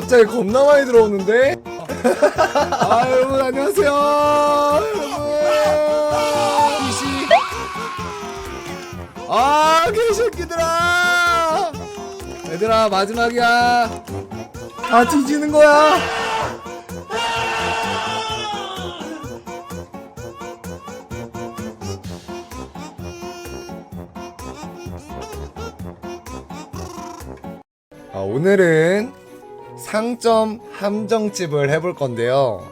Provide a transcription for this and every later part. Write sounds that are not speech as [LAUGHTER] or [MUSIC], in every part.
갑자기 겁나 많이 들어오는데? 아 여러분 안녕하세요. 여러분. 이시 아 개새끼들아. 얘들아 마지막이야. 다 뒤지는 거야. 아, 오늘은 상점 함정집을 해볼 건데요.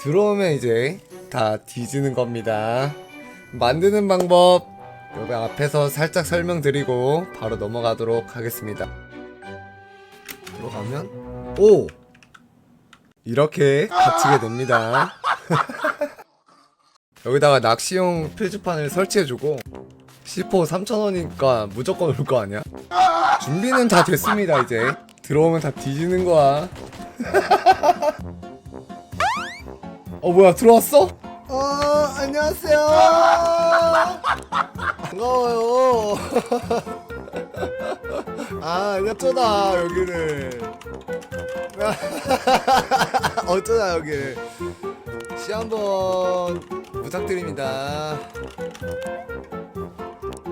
들어오면 이제 다 뒤지는 겁니다. 만드는 방법 여기 앞에서 살짝 설명드리고 바로 넘어가도록 하겠습니다. 들어가면 오 이렇게 갇히게 됩니다. [LAUGHS] 여기다가 낚시용 필주판을 설치해주고 C4 3,000원이니까 무조건 올 거 아니야? 준비는 다 됐습니다 이제 들어오면 다 뒤지는 거야. [LAUGHS] 어 뭐야 들어왔어? 어 안녕하세요. [LAUGHS] 반가워요. [LAUGHS] 아 어쩌다 여기를. 어쩌다 여기를. 시 한번 부탁드립니다.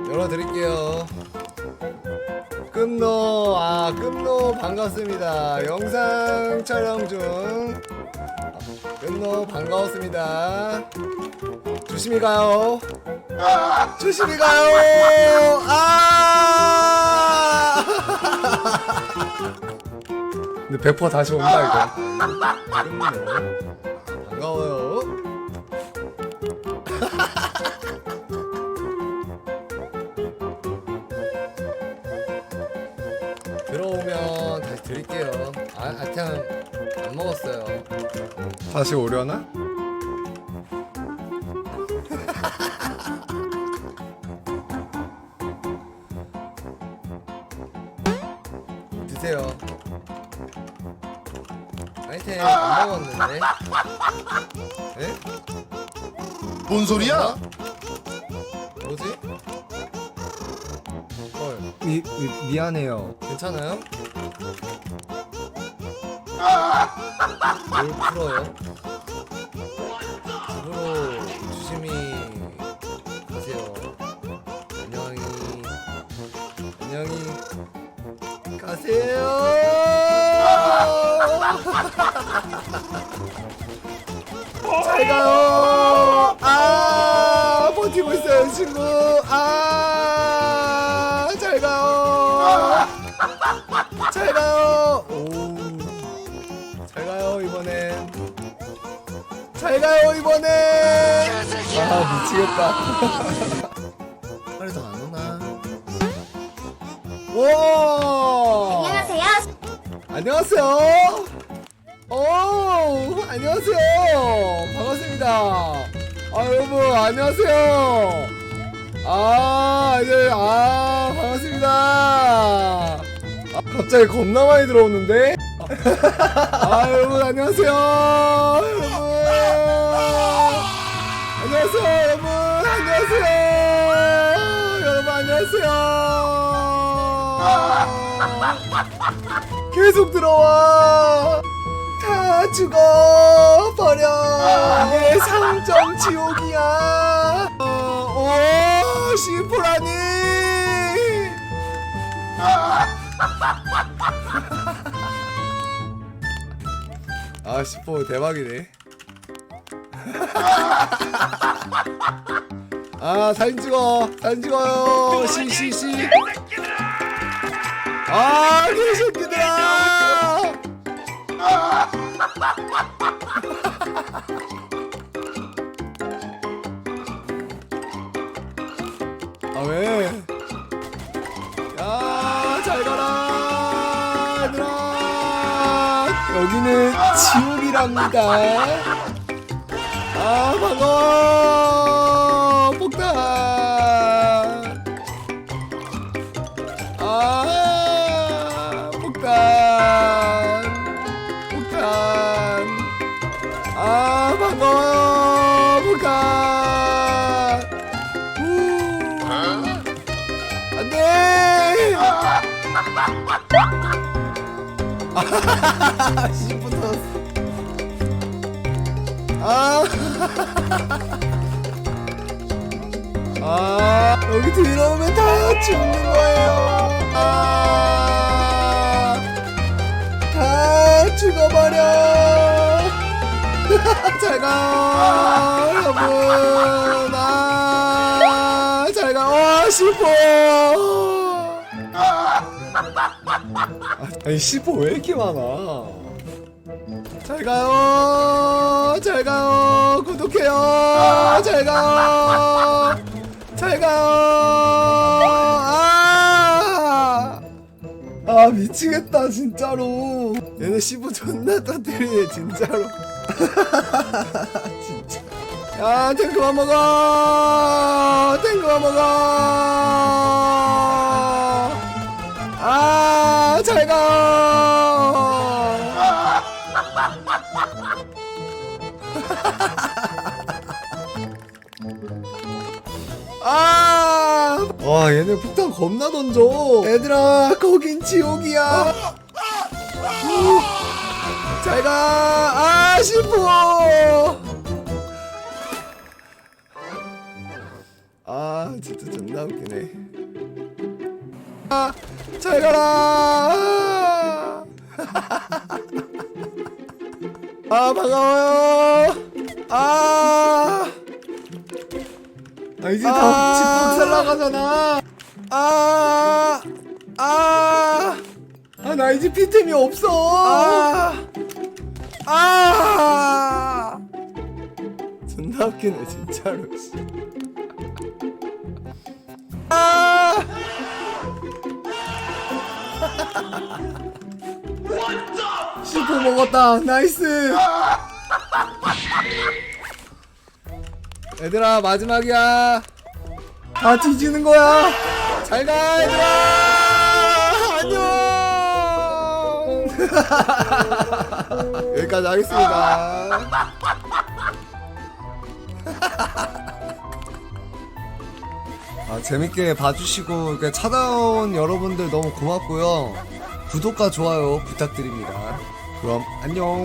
열어드릴게요 끝노. 아 끝노 반갑습니다. 영상 촬영 중. 끝노 반가웠습니다. 조심히 가요. 조심히 가요. 아! [LAUGHS] 근데 100% 다시 온다 이거. 끝노 드릴게요. 아, 아템 안 먹었어요. 다시 오려나? 드세요. 아이템 안 먹었는데? 에? 뭔 소리야? 뭐지? 헐. 미, 미, 미안해요. 괜찮아요? 뭘 풀어요? 집으로 조심히 가세요. 안녕히, 안녕히 가세요. 잘 가요. 아, 버티고 있어요, 친구. 아, 잘 가요 이번엔. 아, 미치겠다. 빨리 더안 오나? 와. 안녕하세요. 안녕하세요. 오, 안녕하세요. 반갑습니다. 아, 여러분, 안녕하세요. 아, 네, 아, 반갑습니다. 아, 갑자기 겁나 많이 들어오는데? [LAUGHS] 아. 여러분. 안녕하세요, 안녕하세요. 여러분, 안녕하세요. 계속 들어와. 다 죽어 버려. 이게 상점 지옥이야. 어, 오 시포라니. 아 시포 대박이네 아 사진 찍어 사진 찍어요 시시시 아, 개새끼들아! 아, 왜? 야, 잘 가라, 얘들아! 여기는 지옥이랍니다. 아, 반가워! 안돼 아 C4 터졌어 아 아, 여기 들어오면 다 죽는 거예요. 아, 다 죽어버려. [LAUGHS] 잘 가, 여러분. 아, 잘 가. 와, 시포. [LAUGHS] 아니, 시포 왜 이렇게 많아? 잘 가요. 잘 가요. 구독해요. 잘 가요. 잘 가요. 아, 아 미치겠다 진짜로. 얘네 15 존나 터뜨리네 진짜로. [LAUGHS] 진짜. 야 탱크만 먹어. 탱크만 먹어. 와, 얘네 폭탄 겁나 던져. 얘들아, 거긴 지옥이야. 후. 잘 가. 아, 싶어. 아, 진짜 존나 웃기네. 아, 잘 가라. [LAUGHS] 아, 반가워요. 아. 아 이제 다 집박살 나가잖아. 아, 아, 아 나 이제 피템이 없어. 아, 아, 존나 웃기네 진짜로. 씨. 아, 시포 먹었다. 나이스. [LAUGHS] 얘들아 마지막이야. 다 뒤지는 거야. 잘가 얘들아. 안녕. [LAUGHS] 여기까지 하겠습니다. [LAUGHS] 아 재밌게 봐주시고 찾아온 여러분들 너무 고맙고요. 구독과 좋아요 부탁드립니다. 그럼 안녕